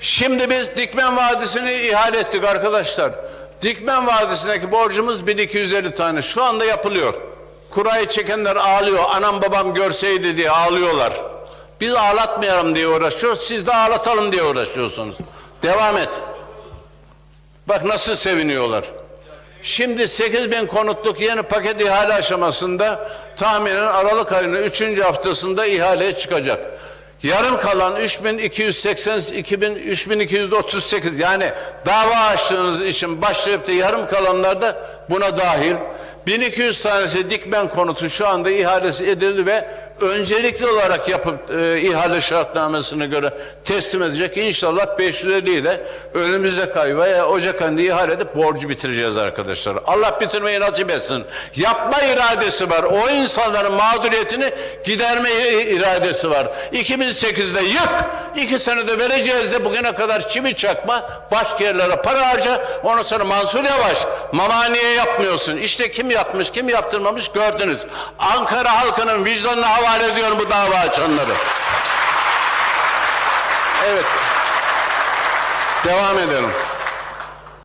Şimdi biz Dikmen Vadisi'ni ihale ettik arkadaşlar. Dikmen Vadisi'ndeki borcumuz 1250 tane. Şu anda yapılıyor. Kurayı çekenler ağlıyor. Anam babam görseydi diye ağlıyorlar. Biz ağlatmayalım diye uğraşıyoruz. Siz de ağlatalım diye uğraşıyorsunuz. Devam et. Bak nasıl seviniyorlar. Şimdi 8 bin konutluk yeni paket ihale aşamasında tahminen Aralık ayının 3. haftasında ihaleye çıkacak. Yarım kalan 3280 2000 3238 yani dava açtığınız için başlayıp da yarım kalanlar da buna dahil. 1200 tanesi dikmen konutu şu anda ihalesi edildi ve öncelikli olarak yapıp e, ihale şartnamesine göre teslim edecek. İnşallah 550 ile önümüzdeki ay veya Ocak ayında ihale edip borcu bitireceğiz arkadaşlar. Allah bitirmeyi nasip etsin. Yapma iradesi var. O insanların mağduriyetini giderme iradesi var. 2008'de yık, iki senede vereceğiz de bugüne kadar çivi çakma, başka yerlere para harca. Ondan sonra Mansur Yavaş, mamaniye yapmıyorsun. İşte kim yapmış, kim yaptırmamış gördünüz. Ankara halkının vicdanına havale ediyorum bu dava açanları. Evet. Devam edelim.